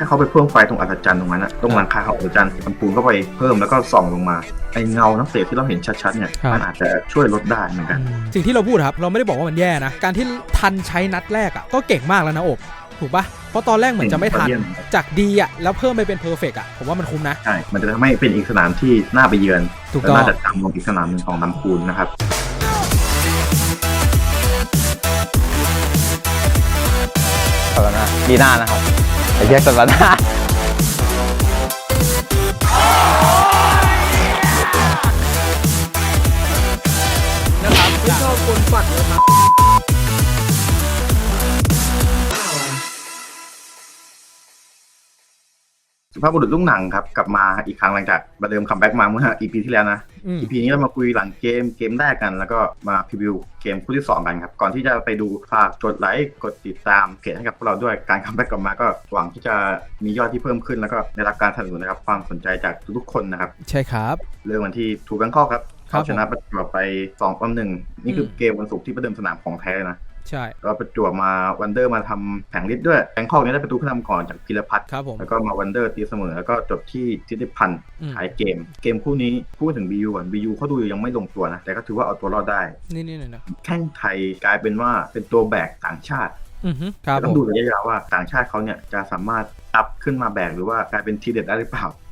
ถ้าเขาไปเพิ่มไฟตรงอัศจรรย์ตรงนั้นนะตรงหลังคาของอัศจรรย์ทำปูนเข้าไปเพิ่มแล้วก็ส่องลงมาไอเงานักเตะที่เราเห็นชัดๆเนี่ยครับ มันอาจจะช่วยลดได้เหมือนกัน สิ่งที่เราพูดครับ เราไม่ได้บอกว่ามันแย่นะ การที่ทันใช้นัดแรกอะก็เก่งมากแล้วนะโอบถูกปะเพราะตอนแรกเหมือนจะไม่ทันเยี่ยมจากดีอะแล้วเพิ่มไปเป็นเพอร์เฟกอะผมว่ามันคุ้มนะ ใช่ มันจะทำให้เป็นอีกสนามที่น่าไปเยือนถูกและต้อง น่าจะจำลงอีกสนามหนึ่งของลำพูนนะครับสัปดาห์หน้าปีหน้านะครับ ไอ้เหี้ สุภาพบุรุษลูกหนังครับ กลับมาอีกครั้งหลังจากประเดิมคัมแบ็กมาเมื่ออีพีที่แล้วนะ อืมอีพีนี้เรามาคุยหลังเกมเกมแรกกัน แล้วก็มาพรีวิวเกมคู่ที่ 2 กันครับ ก่อนที่จะไปดูฝากกดไลค์กดติดตามเพจให้กับพวกเราด้วยการคัมแบ็กกลับมาก็หวังที่จะมียอดที่เพิ่มขึ้น แล้วก็ได้รับการสนับสนุนนะครับความสนใจจากทุกๆคนนะครับ ใช่ครับ เรื่องวันที่ถูกแบงคอกครับครับเขาชนะประจวบไป2ต่อหนึ่งนี่คืออม เกมวันศุกร์ที่ประเดิมสนามของแท้เลยนะ ใช่ก็ประจวบมาวันเดอร์มาทำแผงลิ์ด้วยแบงคอกเนี่ยได้ประตูขึ้นนำก่อนจากพิรพัฒน์ครับผมแล้วก็มาวันเดอร์ตีเสมอแล้วก็จบที่ทิติพันธ์อืมท้ายเกม เกมคู่นี้พูดถึง BU ก่อน BU เขาดูยังไม่ลงตัวนะแต่ก็ถือว่าเอาตัวรอดได้ นี่นี่นี่นะแข้งไทยกลายเป็นว่าเป็นตัวแบกต่างชาติอือฮึครับต้ผองมดูระยะยาวว่าต่างชาติเขาเนี่ยจะสามารถอัพขึ้นมาแบกหรือว่ากลายเป็นทีเด็ดได้หรือเปล่าอืม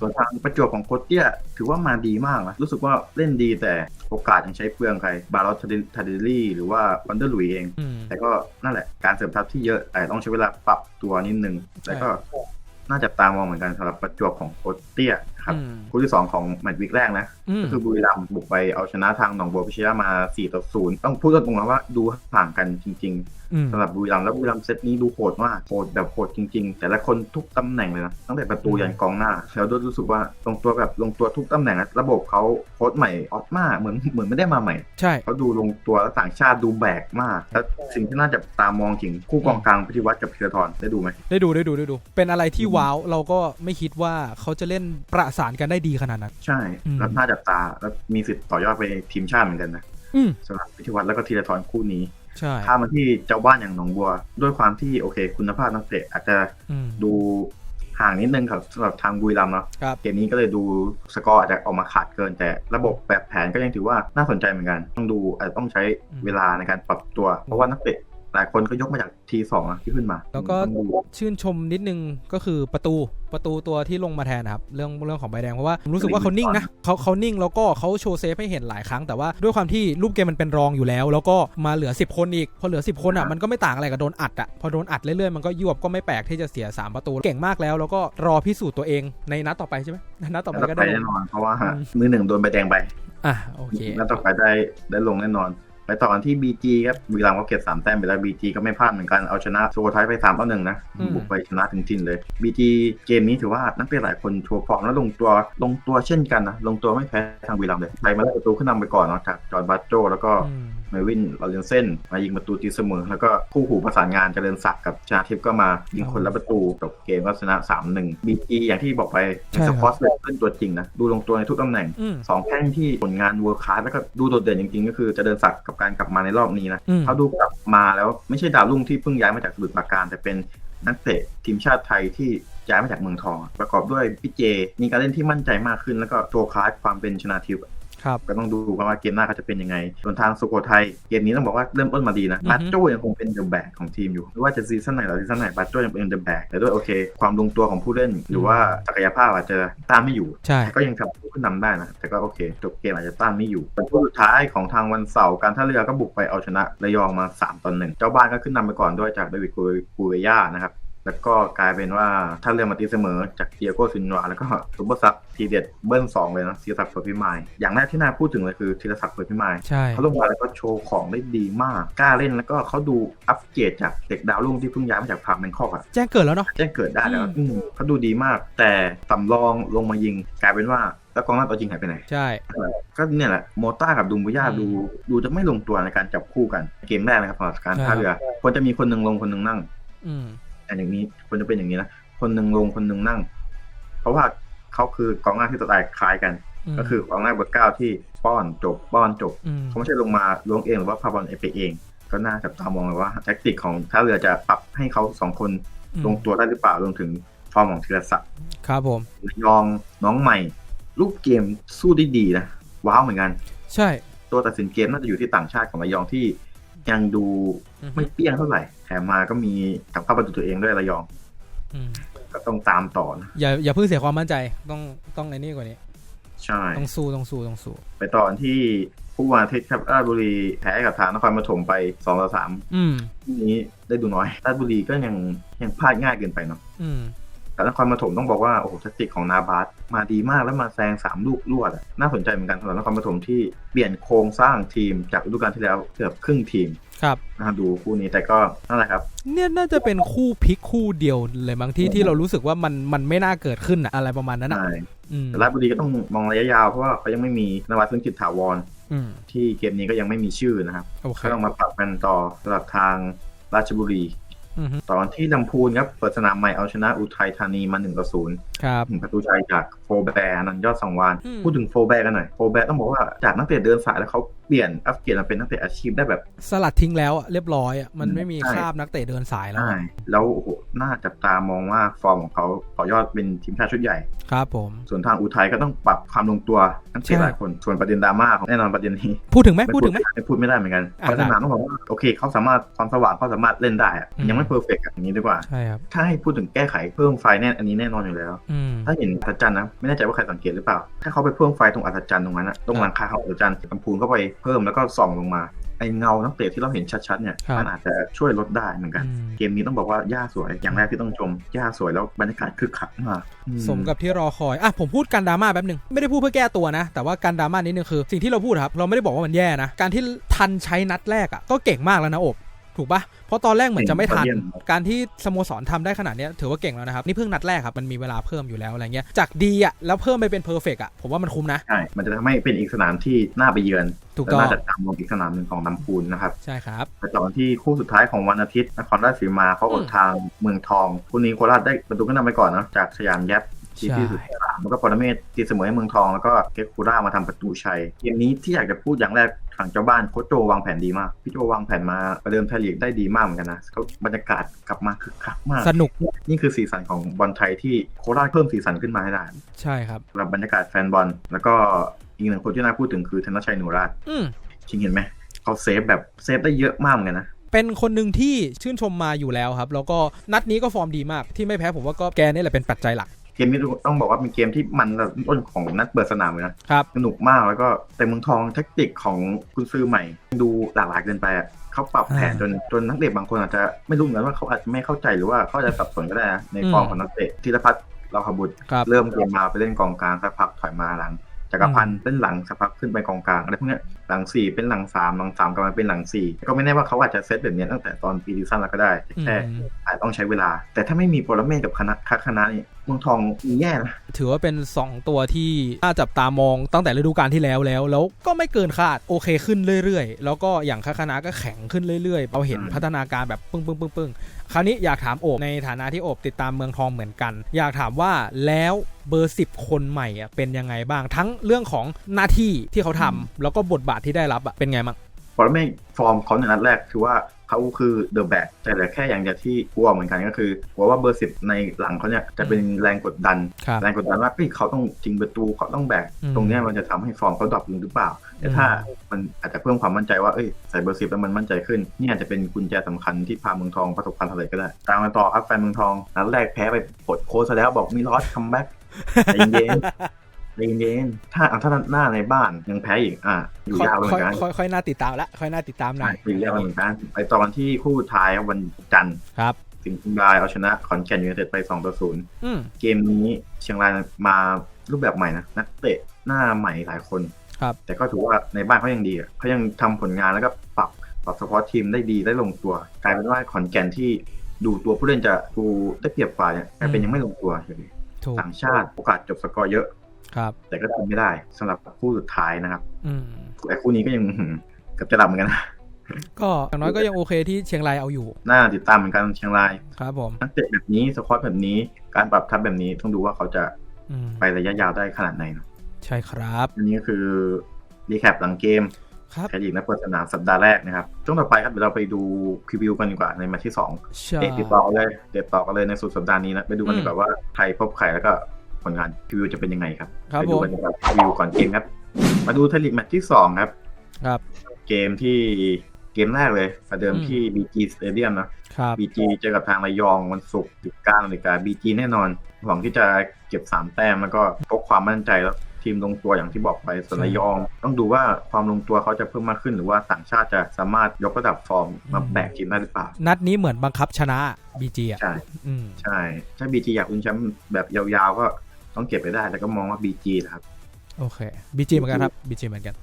ส่วนทางประจวบของโคตเตี้ยถือว่ามาดีมากนะรู้สึกว่าเล่นดีแต่โอกาสยังใช้เปลืองใคร บาร์ลอตทาเดลี่ หรือว่าวันเดอร์ลุยเองอืมแต่ก็นั่นแหละการเสริมทัพที่เยอะแต่ต้องใช้เวลาปรับตัวนิดนึงแต่ก็น่าจะตามมองเหมือนกันสำหรับประจวบของโคตเตี้ย ครับอืมคู่ที่สองของแมตช์วิกแรกนะอืมก็คือบุรีรัมย์บุกไปเอาชนะทางหนองบัวพิชยามา4ต่อ0ต้องพูดตรงๆนะว่าดูห่างกันจริงอืมๆสำหรับบุรีรัมย์แล้วบุรีรัมย์เซตนี้ดูโหดมากโหดแบบโหดจริง ๆ แต่ละคนทุกตำแหน่งเลยนะตั้งแต่ประตูยันกองหน้า แล้วด้วยรู้สึกว่าลงตัวแบบลงตัวทุกตำแหน่งนะระบบเขาโค้ชใหม่ออฟมาเหมือนเหมือนไม่ได้มาใหม่ใช่เขาดูลงตัวแล้วต่างชาติดูแบกมากแล้วสิ่งที่น่าจะตามองถึงคู่กองกลางพิธีวัตรกับพีรทรได้ดูไหมได้ดูได้ดูได้ดู เป็นอะไรที่ว้าวเราก็ไม่คิดว่าเขาจะเล่นประสานกันได้ดีขนาดนั้น ใช่อืมแล้วน่าจับตา แล้วมีสิทธิ์ต่อยอดไปทีมชาติเหมือนกันนะอืมสำหรับพิธีวัตรแล้วก็ธีรทรคู่นี้ใช่ถ้ามาที่เจ้าบ้านอย่างหนองบัว ด้วยความที่โอเค คุณภาพนักเตะอาจจะอืมดูห่างนิดนึงครับสำหรับทางบุรีรัมย์เนาะครับเกมนี้ก็เลยดูสกอร์อาจจะออกมาขาดเกิน แต่ระบบแบบแผนก็ยังถือว่าน่าสนใจเหมือนกัน ต้องดูอาจจะต้องใช้เวลาในการปรับตัว เพราะว่านักเตะ หลายคนก็ยกมาจากทีสองที่ขึ้นมา แล้วก็ต้องดูชื่นชมนิดนึงก็คือประตูประตูตัวที่ลงมาแทนนะครับ เรื่องเรื่องของใบแดงเพราะว่าผมรู้สึกว่าเขานิ่งนะเขาเขานิ่งแล้วก็เขาโชว์เซฟให้เห็นหลายครั้งแต่ว่าด้วยความที่รูปเกมมันเป็นรองอยู่แล้ว แล้วก็มาเหลือ 10 คนอีก พอเหลือ 10 คนอะมันก็ไม่ต่างอะไรกับโดนอัดอะพอโดนอัดเรื่อยๆมันก็ยวบก็ไม่แปลกที่จะเสีย 3 ประตูเก่งมากแล้ว แล้วก็รอพิสูจน์ตัวเองในนัดต่อไปใช่ไหมนัดต่อไปแล้วก็ไปได้ลแน่งนอนเพราะว่าอืมมือหนึ่งโดนใบแดงไปอะโอเคแล้วต่อไปได้ได้ลงแน่นอน ไปต่อกันที่ BG ครับบุรีรัมย์ก็เก็บสามแต้มไปแล้ว BG ก็ไม่พลาดเหมือนกันเอาชนะโซโคไทยไป3ามต่อหนึ่งนะอืมบุกไปชนะถึงจินเลย BG เกมนี้ถือว่านักเตะหลายคนโชว์ฟอร์มแล้วลงตัวลงตัวเช่นกันนะลงตัวไม่แพ้ทางบุรีรัมย์เลยไทยมาได้ประตูขึ้นนำไปก่อนเนาะจากจอร์นบาโจแล้วก็อืม เมวินลอเรนเซนมายิงประตูตีเสมอ แล้วก็คู่หูประสานงานเจริญศักดิ์กับชนาทิพย์ก็มายิงคนละประตูจบเกมก็ชนะ 3-1 BG อย่างที่บอกไปใช่ครับสปอร์ตเลยขึ้นตัวจริงนะ ดูลงตัวในทุกตำแหน่งอืมสองแข้งที่ผลงานเวิร์คคลาสแล้วก็ดูโดดเด่นจริงๆ ก็คือเจะเดินศักดิ์กับการกลับมาในรอบนี้นะอืมเขาดูกลับมาแล้วไม่ใช่ดาวรุ่งที่เพิ่งย้ายมาจากสมุทรปราการแต่เป็นนักเตะทีมชาติไทยที่ย้ายมาจากเมืองทอง ประกอบด้วยพี่เจ มีการเล่นที่มั่นใจมากขึ้น แล้วก็โชว์คลาสความเป็นชนาทิพย์ ครับก็ต้องดูกันว่าเกมหน้าเขาจะเป็นยังไง ส่วนทางสุโขทัยเกมนี้ต้องบอกว่าเริ่มต้นมาดีนะอือฮึบาโจยังคงเป็นเดอะแบกของทีมอยู่ไม่ว่าจะซีซั่นไหนหรือซีซั่นไหนบาโจยังเป็นเดอะแบกแต่ด้วยโอเค ความลงตัวของผู้เล่น หรือว่าศักยภาพอาจจะตามไม่อยู่ใช่แต่ก็ยังทำขึ้นนำได้นะแต่ก็โอเคจบเกมอาจจะต้านไม่อยู่เป็นคู่สุดท้ายของทางวันเสาร์การท่าเรือก็บุกไปเอาชนะระยองมา3ต่อหนึ่งเจ้าบ้านก็ขึ้นนำไปก่อนด้วยจากเดวิดกูเรย่านะครับ แล้วก็กลายเป็นว่าท่าเรือมาตีเสมอจากเตียโกซินวาแล้วก็ซุปเปอร์ซับทีเด็ดเบิ้ลสองเลยนะธีรศักดิ์เปิดพิมายอย่างแรกที่น่าพูดถึงเลยคือธีรศักดิ์เปิดพิมายใช่เขาลงมาแล้วก็โชว์ของได้ดีมากกล้าเล่นแล้วก็เขาดูอัปเกรดจากเด็กดาวรุ่งที่เพิ่งย้ายมาจากพามแบงคอกอะแจ้งเกิดแล้วเนาะแจ้งเกิดได้แล้วอืมอืมเขาดูดีมาก แต่สำรองลงมายิงกลายเป็นว่าแล้วกองหน้าตัวจริงหายไปไหน ใช่ ก็เนี่ยแหละโมต้ากับดุมบุย่าอืมดู ดูจะไม่ลงตัวในการจับคู่กัน เกมแรกนะครับสำหรับการใช่ท่าเรือควรจะมีคนหนึ่งลงคนหนึ่งนั่ง อืมแต่อย่างนี้ควรจะเป็นอย่างนี้นะคนหนึ่งลงคนหนึ่งนั่ง เพราะว่าเขาคือกองหน้าที่สไตล์คล้ายกันมก็คือกองหน้าเบอร์เก้าที่ป้อนจบป้อนจบอืมเขาไม่ใช่ลงมาล้วงเองหรือว่าพาบอลไปเอง ก็น่าจับตามองเลยว่าแท็กติกของท่าเรือจะปรับให้เขาสองคนอืมลงตัวได้หรือเปล่ารวมถึงฟอร์มของธีรศักดิ์ครับผมระยองน้องใหม่รูปเกมสู้ได้ดีนะว้าวเหมือนกัน ใช่ ตัวตัดสินเกมน่าจะอยู่ที่ต่างชาติของระยองที่ ยังดูอือฮึไม่เปี้ยงเท่าไหร่แถมมาก็มีทำเข้าประตูตัวเองด้วยระยองอืมก็ต้องตามต่อนะอย่าอย่าเพิ่งเสียความมั่นใจต้องต้องไอ้นี่กว่านี้ ใช่ ต้องสู้ต้องสู้ต้องสู้ ไปต่อที่ผู้วันอาทิตย์ครับราชบุรีแพ้กับทางนครปฐมไป2ต่อ3อืมทีนี้ได้ดูน้อยราชบุรีก็ยังยังพลาดง่ายเกินไปเนาะอืม แต่นครปฐมต้องบอกว่าโอ้โหแทัติกของนาบาสมาดีมากแล้วมาแซง 3 ลูกรวดอะน่าสนใจเหมือนกันสำหรับนครปฐมที่เปลี่ยนโครงสร้างทีมจากฤดูกาลที่แล้วเกือบครึ่งทีมครับนะดูคู่นี้แต่ก็นั่นแหละครับ เนี่ยน่าจะเป็นคู่พลิกคู่เดียวเลยบางที่ที่เรารู้สึกว่ามันมันไม่น่าเกิดขึ้นอะอะไรประมาณนั้นอะใช่อืมแต่ราชบุรีก็ต้องมองระยะยาวเพราะว่าเขายังไม่มีนวัตซึ่งจิตถาวรอืมที่เกมนี้ก็ยังไม่มีชื่อนะครับโอเคก็ต้องมาปรับกันต่อสำหรับทางราชบุรีอือฮึ ตอนที่ลำพูนครับเปิดสนามใหม่เอาชนะอุทัยธานีมา1ต่อ0ครับถึงประตูชัยจาก โฟแบร์นันยอดสังวานอืมพูดถึงโฟแบร์กันหน่อยโฟแบร์ต้องบอกว่าจากนักเตะเดินสายแล้วเขาเปลี่ยนอัพเกรดมาเป็นนักเตะอาชีพได้แบบ สลัดทิ้งแล้วอะเรียบร้อยอะมันไม่มีใช่คราบนักเตะเดินสายแล้วใช่อะแล้วโอ้โหน่าจับตามองว่าฟอร์มของเขาต่อยอดเป็นทีมชาติชุดใหญ่ครับผมส่วนทางอุทัยก็ต้องปรับความลงตัวนักใช่เตะหลายคนส่วนประเด็นดราม่าของแน่นอนประเด็นนี้พูดถึงไหมพูดถึงไหมไม่พูดไม่ได้เหมือนกันอะพัฒนาต้องบอกว่าโอเคเขาสามารถความสว่างเขาสามารถเล่นได้อะอืมยังไม่เพอร์เฟกต์อย่างนี้ดีกว่าใช่ครับถ้าให้พูดถึงแก้ไขเพิ่มไฟแน่นอันนี้แน่นอนอยู่แล้วอืมถ้าเห็นอัศจรรย์นะไม่แน่ใจว่าใครสังเกตหรือเปล่า ถ้าเขาไปเพิ่มไฟตรงอัศจรรย์ตรงนั้นนะตรงหลังคาของอัศจรรย์ลำพูนเข้าไปเพิ่มแล้วก็ส่องลงมาไอเงานักเตะที่เราเห็นชัดๆเนี่ยครับมันอาจจะช่วยลดได้เหมือนกันอืมเกมนี้ต้องบอกว่าหญ้าสวยอย่างแรกที่ต้องชมหญ้าสวยแล้วบรรยากาศคึกคักมากอืสมกับที่รอคอยอะผมพูดการดราม่าแป๊บหนึ่งไม่ได้พูดเพื่อแก้ตัวนะ แต่ว่าการดราม่านิดนึงคือ สิ่งที่เราพูดครับ เราไม่ได้บอกว่ามันแย่นะ การที่ทันใช้นัดแรกอะก็เก่งมากแล้วนะอบ ถูกปะเพราะตอนแรกเหมือนจะไม่ทัน การที่สโมสรทำได้ขนาดเนี้ยถือว่าเก่งแล้วนะครับ นี่เพิ่งนัดแรกครับ มันมีเวลาเพิ่มอยู่แล้วอะไรเงี้ย จากดีอะ แล้วเพิ่มไปเป็นเพอร์เฟกอะ ผมว่ามันคุ้มนะ ใช่ มันจะทำให้เป็นอีกสนามที่น่าไปเยือนถูกและต้องน่าจะตามมองอีกสนามหนึ่งของลำพูนนะครับ ใช่ครับไปต่อที่คู่สุดท้ายของวันอาทิตย์นครราชสีมาเขาอดอืมทางเมืองทองคู่นี้โคราชได้ประตูขึ้นนำไปก่อนนะจากสยามแยบที่ใช่ที่สุดสามแล้วก็ปรเมศตีเสมอให้เมืองทองแล้วก็เกคูร่ามาทำประตูชัยเกมนี้ที่อยากจะพูดอย่างแรก ฝั่งเจ้าบ้านโคชโจวางแผนดีมากพี่โจวางแผนมาประเดิมไทยลีกได้ดีมากเหมือนกันนะเขาบรรยากาศกลับมาคึกคักมาก สนุกนี่คือสีสันของบอลไทยที่โคราชเพิ่มสีสันขึ้นมาให้ได้ใช่ครับสำหรับบรรยากาศแฟนบอลแล้วก็อีกหนึ่งคนที่น่าพูดถึงคือธนชัยหนูราชอืมจริงเห็นไหมเขาเซฟแบบเซฟได้เยอะมากเหมือนกันนะเป็นคนหนึ่งที่ชื่นชมมาอยู่แล้วครับ แล้วก็นัดนี้ก็ฟอร์มดีมากที่ไม่แพ้ผมว่าก็แกนี่แหละเป็นปัจจัยหลัก เกมนี้ต้องบอกว่าเป็นเกมที่มันระดับต้นของนัดเปิดสนามเลยนะครับสนุกมากแล้วก็แต่เมืองทองแทคติกของคุณซื้อใหม่ ดูหลากหลายเกินไปอะเขาปรับแผนอ่าจนจนนักเตะบางคนอาจจะไม่รู้เหมือนกันว่าเขาอาจจะไม่เข้าใจหรือว่าเขาอาจจะสับสนก็ได้นะในอืมฟอร์มของนักเตะธีรพัฒน์เราขบุตรครับเริ่มเกมมาไปเล่นกองกลางสักพักถอยมาหลังจักรพันธ์เล่นหลังสักพักขึ้นไปกองกลางอะไรพวกเนี้ยหลังสี่เป็นหลังสามหลังสามกลับมาเป็นหลังสี่ก็ไม่แน่ว่าเขาอาจจะเซตแบบเนี้ยตั้งแต่ตอนปีซีซั่นแล้วก็ได้อืแค่มอาจต้องใช้เวลา แต่ถ้าไม่มีปรเมศกับคณะคณะนี่เมืองทองมีแย่นะถือว่าเป็น 2 ตัวที่น่าจับตามองตั้งแต่ฤดูกาลที่แล้วแล้ว แล้วก็ไม่เกินคาดโอเคขึ้นเรื่อยๆ แล้วก็อย่างคาคานาก็แข็งขึ้นเรื่อยๆเราเห็นอืมพัฒนาการแบบปึ้งปึ้งปึ้งปึ้งคราวนี้อยากถามโอบในฐานะที่โอบติดตามเมืองทองเหมือนกัน อยากถามว่าแล้วเบอร์10คนใหม่อะเป็นยังไงบ้างทั้งเรื่องของหน้าที่ที่เขาทำแล้วก็บทบาทที่ได้รับอะเป็นไงบ้างปรเมศฟอร์มเขาในนัดแรกคือว่า เขาคือเดอะแบกแต่เหลือแค่อย่างเดียวที่กลัวเหมือนกันก็คือกลัวว่าเบอร์สิบในหลังเขาเนี่ยจะเป็นแรงกดดันครับแรงกดดันว่าเฮ้ยเขาต้องจริงประตูเขาต้องแบกอืมตรงเนี้ยมันจะทำให้ฟอร์มเขาดรอปลงหรือเปล่าแต่ถ้ามันอาจจะเพิ่มความมั่นใจว่าเอ้ยใส่เบอร์สิบแล้วมันมั่นใจขึ้น นี่อาจจะเป็นกุญแจสำคัญที่พาเมืองทองประสบความสำเร็จก็ได้ตามกันต่อครับแฟนเมืองทองนัดแรกแพ้ไปปลดโค้ชซะแล้วบอกมีลอสคัมแบ็กใจเย็น ใจเย็นถ้าเอาถ้าหน้าในบ้านยังแพ้อีกอะอยู่ค่อยยาวเลยเหค่มือยอนกันค่อยค่อยน่าติดตามละค่อยน่าติดตามหน่ใช่อยคุยเรียกว่าเหมือนกันไปต่อกันที่คู่ท้ายครับวันจันทร์ครับสิงห์เชียงรายเอาชนะขอนแก่นยูไนเต็ดไป2ต่อ0อืมเกมนี้เชียงรายมารูปแบบใหม่นะนักเตะหน้าใหม่หลายคนครับแต่ก็ถือว่าในบ้านเขายังดีอะเขายังทำผลงานแล้วก็ปรับปรับสปอร์ตทีมได้ดีได้ลงตัว กลายเป็นว่าขอนแก่นที่ดูตัวผู้เล่นจะดูได้เปรียบกว่าเนี่ยกลายเป็นยังไม่ลงตัวอยู่ดีถูกต่างชาติโอกาสจบสกอร์เยอะ ครับ แต่ก็ทำไม่ได้สำหรับคู่สุดท้ายนะครับ อืมแต่คู่นี้ก็ยังอื้อหือเกือบจะหลับเหมือนกันนะก็อย่างน้อยก็ยังโอเคที่เชียงรายเอาอยู่ น่าติดตามเหมือนกันเชียงราย ครับผมนักเตะแบบนี้สควอตแบบนี้ การปรับทัพแบบนี้ต้องดูว่าเขาจะอืมไประยะยาวได้ขนาดไหนเนอะใช่ครับ อันนี้ก็คือรีแคปหลังเกมครับไทยลีกนัดเปิดสนามสัปดาห์แรกนะครับ ช่วงต่อไปครับเดี๋ยวเราไปดูพรีวิวกันดีกว่าในแมตช์ที่สองใช่เตะติดต่อกันเลยเตะต่อกันเลยในสุดสัปดาห์นี้นะไปดูกันดีกว่าว่าใครพบใครแล้วก็ ผลงานพรีวิวจะเป็นยังไงครับครับไปผดูมกันดีกว่าพรีวิวก่อนเกมครับ มาดูไทยลีกแมตช์ที่สองครับ ครับ เกมที่เกมแรกเลยประเดิมอืมที่ BG Stadium นะครับ BG เจอกับทางระยองวันศุกร์19นาฬิกา BG แน่นอนหวังที่จะเก็บ3แต้มแล้วก็พกความมั่นใจแล้วทีมลงตัวอย่างที่บอกไปส่วนใช่ระยอง ต้องดูว่าความลงตัวเขาจะเพิ่มมากขึ้นหรือว่าต่างชาติจะสามารถยกระดับฟอร์มมาอืมแบกทีมได้หรือเปล่า นัดนี้เหมือนบังคับชนะ BG อะ ใช่อืมใช่ ถ้า BG อยากลุ้นแชมป์แบบยาวๆก็ ต้องเก็บไปได้แต่ก็มองว่า BG นะครับ โอเค BG เหมือนกันครับ BG เหมือนกัน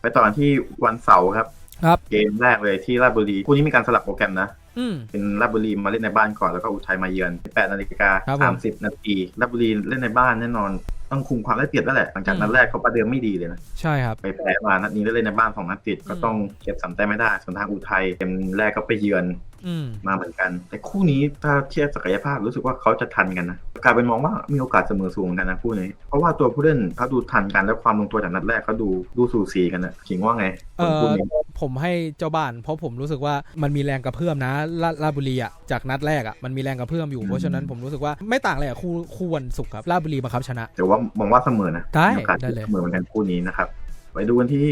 ไปต่อกันที่วันเสาร์ครับ ครับเกมแรกเลยที่ราชบุรีคู่นี้มีการสลับโปรแกรมนะอืมเป็นราชบุรีมาเล่นในบ้านก่อนแล้วก็อุทัยมาเยือน8นาฬิกาครับผม30นาทีราชบุรีเล่นในบ้านแน่นอนต้องคุมความได้เปรียบแล้วแหละหลังจากอืมนัดแรกเขาประเดิมไม่ดีเลยนะใช่ครับไปแพ้มานัดนี้ได้เล่นในบ้านสองนัดติดก็อืมต้องเก็บสามแต้มไม่ได้ส่วนทางอุทัยเกมแรกก็ไปเยือนอืมมาเหมือนกัน แต่คู่นี้ถ้าเทียบศักยภาพรู้สึกว่าเขาจะทันกันนะกลายเป็นมองว่ามีโอกาสเสมอสูงเหมือนกันนะคู่นี้ เพราะว่าตัวผู้เล่นเขาดูทันกันแล้วความลงตัวจากนัดแรกเขาดูดูสูสีกันนะขิงว่าไงเออคู่นี้ผมให้เจ้าบ้าน เพราะผมรู้สึกว่ามันมีแรงกระเพื่อมนะราราชบุรีอะจากนัดแรกอะมันมีแรงกระเพื่อมอยู่อืมเพราะฉะนั้นผมรู้สึกว่าไม่ต่างเลยอะคู่คู่วันศุกร์ครับราชบุรีบังคับชนะ แต่ว่ามองว่าเสมอนะได้มีโอกาสได้เลยเสมอเหมือนกันคู่นี้นะครับไปดูกันที่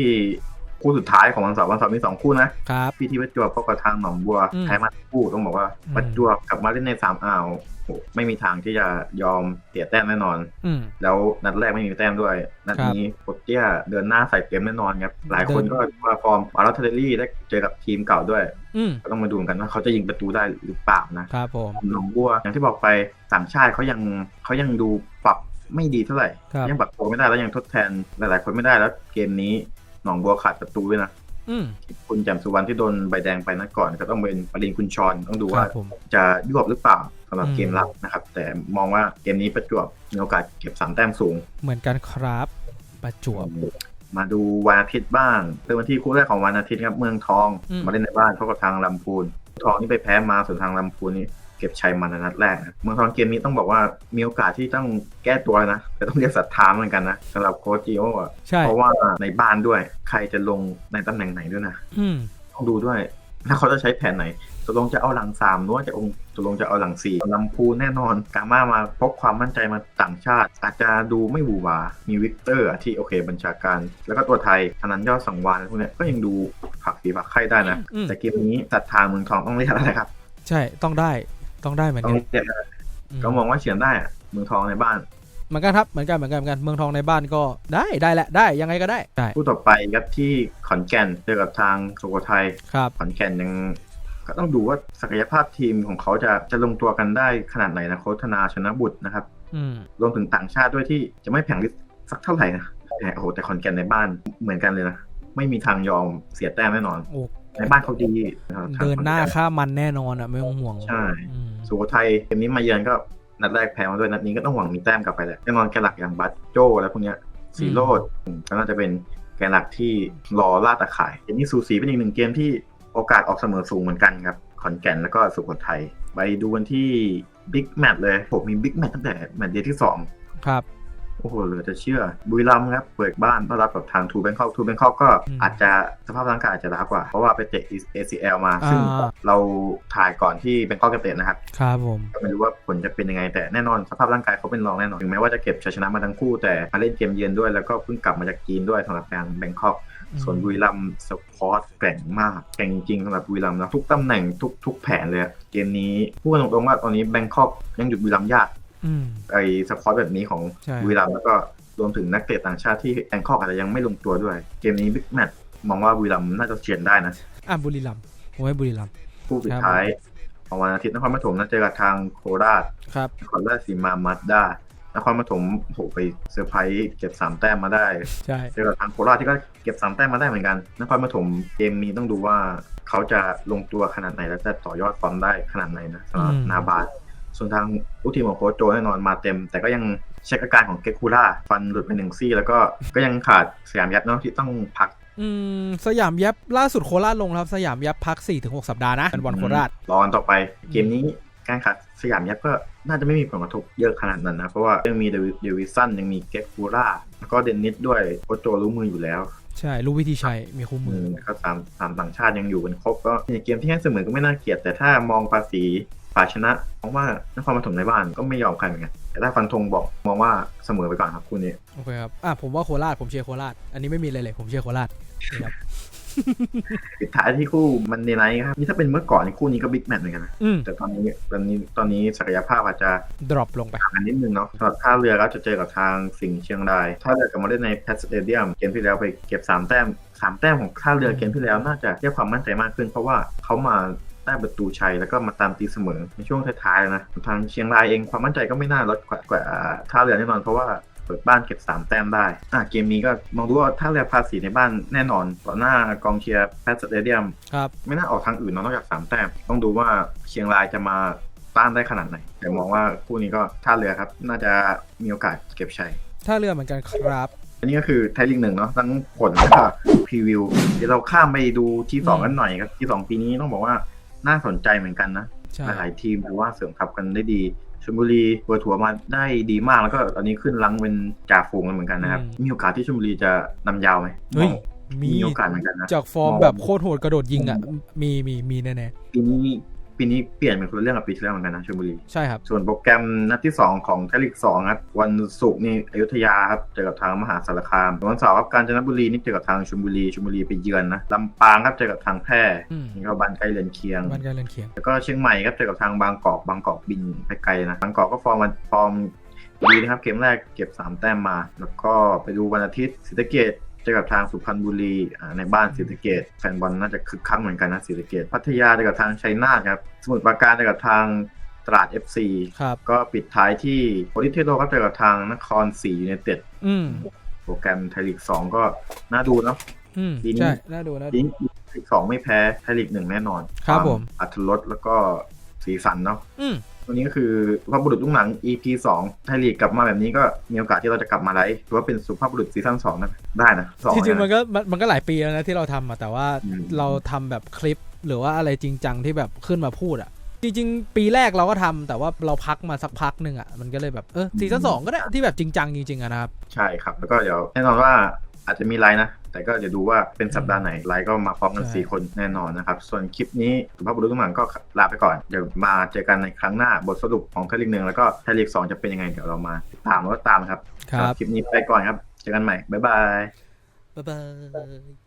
คู่สุดท้ายของวันเสาร์วันเสาร์มีสองคู่นะครับพี่ที่ประจวบพบกับทางหนองบัวอืมแพ้มาทั้งคู่ต้องบอกว่าอืมประจวบกลับมาเล่นในสามอ่าวโอ้ไม่มีทางที่จะยอมเสียแต้มแน่นอนอืมแล้วนัดแรกไม่มีแต้มด้วย นัดนี้โคตเตี้ยเดินหน้าใส่เต็มแน่นอนครับหลายคนเดินก็มาฟอร์มอาร์เทเลรี่ได้เจอกับทีมเก่าด้วยอืมก็ต้องมาดูกันว่าเขาจะยิงประตูได้หรือเปล่านะครับผมหนองบัวอย่างที่บอกไปต่างชาติเขายังเขายังดูปรับไม่ดีเท่าไหร่ครับยังปรับตัวไม่ได้แล้วยังทดแทนหลายๆคนไม่ได้แล้วเกมนี้ หนองบัวขาดประตูด้วยนะอืมคุณแจ่มสุวรรณที่โดนใบแดงไปนัดก่อนก็ต้องเป็นปรินคุณชรต้องดูคว่ารับผมจะยวบหรือเปล่าสำหรับอืมเกมรับนะครับ แต่มองว่าเกมนี้ประจวบมีโอกาสเก็บสามแต้มสูง เหมือนกันครับประจวบ มาดูวันอาทิตย์บ้างเริ่มวันที่คู่แรกของวันอาทิตย์ครับเมืองทองอืมมาเล่นในบ้านพบกับทางลำพูนทองนี่ไปแพ้มาส่วนทางลำพูนนี่ เก็บชัยมาในนัดแรกนะเมืองทองเกมนี้ต้องบอกว่ามีโอกาสที่ต้องแก้ตัวนะแต่ต้องเรียกศรัทธาเหมือนกันนะสำหรับโค้ชจิโออะใช่เพราะว่าในบ้านด้วย ใครจะลงในตำแหน่งไหนด้วยนะอืมต้องดูด้วยถ้าเขาจะใช้แผนไหนตกลงจะเอาหลังสามหรือว่าจะองตกลงจะเอาหลังสี่ลำพูนแน่นอน กามามาพกความมั่นใจมาต่างชาติ อาจจะดูไม่หวือหวา มีวิกเตอร์อะที่โอเคบัญชาการ แล้วก็ตัวไทยธนันยอดสังวานพวกเนี้ยก็ยังดูผักฝีผักไข่ได้นะอืมแต่เกมนี้ศรัทธาเมืองทองต้องเรียกอะไรครับ ใช่ต้องได้ ต้องได้เหมือนต้อกังนเรียกอะไรอืมก็มองว่าเฉียนได้อะเมืองทองในบ้านเหมือนกันครับเหมือนกันเหมือนกันเหมือนกันเมืองทองในบ้านก็ได้ได้แหละได้ยังไงก็ได้ได้คู่ต่อไปครับที่ขอนแก่นเจอกับทางสุโขทัย ครับ ขอนแก่นยังก็ต้องดูว่าศักยภาพทีมของเขาจะจะลงตัวกันได้ขนาดไหนนะโค้ชธนาชนะบุตรนะครับ อืมรวมถึงต่างชาติด้วยที่จะไม่แผงลิสสักเท่าไหร่นะแต่โอ้โหแต่ขอนแก่นในบ้านเหมือนกันเลยนะ ไม่มีทางยอมเสียแต้มแน่นอน โอ้ ในบ้านเขาดีนะครับทงเดินหน้าขอแก่ข้ามมันแน่นอนอะไม่ต้องห่วง ใช่อืมสุโขทัยเกมนี้มาเยือนก็นัดแรกแพ้มาด้วยนัดนี้ก็ต้องหวังมีแต้มกลับไปแหละแน่นอนแกนหลักอย่างบัตโจแล้วพวกเนี้ยซีโรดก็น่าจะเป็นแกนหลักที่รอล่าตะข่ายเกมนี้สูสีเป็นอีกหนึ่งเกมที่โอกาสออกเสมอสูงเหมือนกันครับขอนแก่นแล้วก็สุโขทัยไปดูกันที่บิ๊กแมตช์เลยผมมีบิ๊กแมตช์ตั้งแต่แมตช์เดียวที่สองครับ โอ้โหเหลือจะเชื่อ บุรีรัมย์ครับเปิดบ้านต้อนรับกับทางทูแบงคอกทูแบงคอกก็อืมอาจจะสภาพร่างกายอาจจะล้ากว่า เพราะว่าไปเตะ ACL มา ซึ่งอ่าเราถ่ายก่อนที่แบงคอกจะเตะนะครับ ครับผมก็ไม่รู้ว่าผลจะเป็นยังไงแต่แน่นอนสภาพร่างกายเขาเป็นรองแน่นอน ถึงแม้ว่าจะเก็บชัยชนะมาทั้งคู่แต่มาเล่นเกมเยือนด้วยแล้วก็เพิ่งกลับมาจากจีนด้วยสำหรับการแบงคอกส่วนบุรีรัมย์สปอร์ตแกร่งมากแกร่งจริงๆสำหรับบุรีรัมย์นะทุกตำแหน่งทุกทุกแผนเลยอะเกมนี้พูดกันตรงๆว่าตอนนี้แบงคอกยังหยุดบุรีรัมย์ยากอืม ไอ้สปอร์ตแบบนี้ของใช่บุรีรัมย์แล้วก็รวมถึงนักเตะต่างชาติที่แองคอกอาจจะยังไม่ลงตัวด้วย เกมนี้บิ๊กแมตช์มองว่าบุรีรัมย์น่าจะเฉียนได้นะอะบุรีรัมย์ผมให้บุรีรัมย์คู่สุคดรับท้ายของวันอาทิตย์นครปฐมน่าเจอกับทางโคราชครับนครราชสีมามาสด้านครปฐมโหไปเซอร์ไพรส์เก็บสามแต้มมาได้ใช่เจอกับทางโคราชที่ก็เก็บสามแต้มมาได้เหมือนกันนครปฐมเกมนี้ต้องดูว่าเขาจะลงตัวขนาดไหนและจะต่อยอดฟอร์มได้ขนาดไหนนะสำหรับนาบาส ส่วนทางลูกทีมของโค้ชโจแน่นอนมาเต็ม แต่ก็ยังเช็คอาการของเกคูล่าฟันหลุดไปหนึ่งซี่ แล้วก็ก็ยังขาดสยามยัดเนาะที่ต้องพักอืมสยามยับล่าสุดโคราชลงแล้วครับ สยามยับพัก 4-6 สัปดาห์นะเป็นวันโคราชรอกันต่อไปเกมนี้การขาดสยามยัดก็น่าจะไม่มีผลกระทบเยอะขนาดนั้นนะ เพราะว่ายังมีเดวิดเดวิสันยังมีเกคูล่าแล้วก็เดนนิสด้วยโค้ชโจรู้มืออยู่แล้วใช่ รู้วิธีใช้มีคู่มือก็สามสามต่างชาติยังอยู่กันครบก็เกมที่ให้เสมอก็ไม่น่าเกลียดแต่ถ้ามองภาษี ภาชนะมองว่านครปฐมในบ้านก็ไม่ยอมใครเหมือนกันแต่ถ้าฟันธงบอกมองว่าเสมอไปก่อนครับคู่นี้โอเคครับอะผมว่าโคราชผมเชียร์โคราชอันนี้ไม่มีอะไรเลยผมเชียร์โคราชนี่ครับปิดท้ายที่คู่มันเดนไนท์ครับนี่ถ้าเป็นเมื่อก่อนนี่คู่นี้ก็บิ๊กแมตช์เหมือนกันนะอืมแต่ตอนนี้ตอนนี้ตอนนี้ศักยภาพอาจจะดรอปลงไปต่างกันนิดนึงเนาะสำหรับท่าเรือก็จะเจอกับทางสิงห์เชียงรายท่าเรือกลับมาเล่นในแพทสเตเดียมเกมที่แล้วไปเก็บสามแต้มสามแต้มของท่าเรือเกมที่แล้วน่าจะเรียกความมั่นใจมากขึ้น เพราะว่าเขามา ได้ประตูชัยแล้วก็มาตามตีเสมอในช่วงท้ายๆแล้วนะทางเชียงรายเองความมั่นใจก็ไม่น่าลดกว่ากว่าท่าเรือแน่นอนเพราะว่าเปิดบ้านเก็บ 3 แต้มได้ อะเกมนี้ก็มองดูว่าท่าเรือภาษีในบ้านแน่นอน ต่อหน้ากองเชียร์แพทสเตเดียมครับไม่น่าออกทางอื่นเนอะนอกจากสามแต้ม ต้องดูว่าเชียงรายจะมาต้านได้ขนาดไหน แต่มองว่าคู่นี้ก็ท่าเรือครับ น่าจะมีโอกาสเก็บชัยถ้าเรือเหมือนกันครับ อันนี้ก็คือไทยลีกหนึ่งเนาะทั้งผลแล้วก็พรีวิว เดี๋ยวเราข้ามไปดูที่สองกันหน่อยครับที่สองปีนี้ต้องบอกว่า น่าสนใจเหมือนกันนะใช่หลายๆทีมหรือว่าเสริมทัพกันได้ดีชลบุรีเปิดถัวมาได้ดีมากแล้วก็ตอนนี้ขึ้นลังเป็นจ่าฝูงกันเหมือนกันนะครับ มีโอกาสที่ชลบุรีจะนำยาวไหมเฮ้ยมีมีโอกาสเหมือนกันนะจากฟอร์มแบบโคตรโหดกระโดดยิงอะมีมีมีแน่ปีนี้ ปีนี้เปลี่ยนเป็นคนละเรื่องกับปีที่แล้วเหมือนกันนะชลบุรีๆใช่ครับ ส่วนโปรแกรมนัดที่ 2 ของไทยลีก2ครับวันศุกร์นี่อยุธยาครับเจอกับทางมหาสารคามวันเสาร์ครับกาญจนบุรีนี่เจอกับทางชลบุรีชลบุรีไปเยือนนะลำปางครับเจอกับทางแพร่อืมนี่ก็บ้านใกล้เรือนเคียงบ้านใกล้เรือนเคียงแล้วก็เชียงใหม่ครับเจอกับทางบางกอกบางกอกบินไปไกลนะบางกอกก็ฟอร์มมาฟอร์มดีนะครับเกมแรกเก็บ 3 แต้มมา แล้วก็ไปดูวันอาทิตย์ศรีสะเกด เจอกับทางสุพรรณบุรีอ่าในบ้านศรีสะเกดแฟนบอลน่าจะคึกคักเหมือนกันนะศรีสะเกดพัทยาเจอกับทางชัยนาทครับสมุทรปราการเจอกับทางตราด FC ครับก็ปิดท้ายที่โปรลิเทโรครับเจอกับทางนครศรียูไนเต็ดอืมโปรแกรมไทยลีก2ก็น่าดูเนาะอืมปีนี้ใช่น่าดูน่าดูทีมลีก2ไม่แพ้ไทยลีก1แน่นอน ครับวาผมอัธรสแล้วก็สีสันเนาะอืม วันนี้ก็คือสุภาพบุรุษลุกหนัง EP 2ไทยลีกกลับมาแบบนี้ก็มีโอกาสที่เราจะกลับมาไลฟ์ถือว่าเป็นสุภาพบุรุษซีซั่น2นะได้นะสองจริงๆะมันก็มันมันก็หลายปีแล้วนะที่เราทำอะแต่ว่าอืมเราทำแบบคลิปหรือว่าอะไรจริงจังที่แบบขึ้นมาพูดอะจริงๆ ปีแรกเราก็ทำแต่ว่าเราพักมาสักพักหนึ่งอะมันก็เลยแบบเออซีซั่นสองก็ได้ที่แบบจริงจังจริงๆอะนะครับ ใช่ครับ แล้วก็เดี๋ยวแน่นอนว่าอาจจะมีไลน์นะ แต่ก็เดี๋ยวดูว่าเป็นสัปดาห์ไหนไลน์ก็มาพร้อมกันใช่สี่คนแน่นอนนะครับ ส่วนคลิปนี้สุภาพบุรุษลุกหนังก็ลาไปก่อน เดี๋ยวมาเจอกันในครั้งหน้าบทสรุปของไทยลีกหนึ่งแล้วก็ไทยลีกสองจะเป็นยังไงเดี๋ยวเรามาติดตามแล้วก็ตามครับ ครับ คลิปนี้ไปก่อนครับ เจอกันใหม่ บ๊ายบาย บ๊ายบาย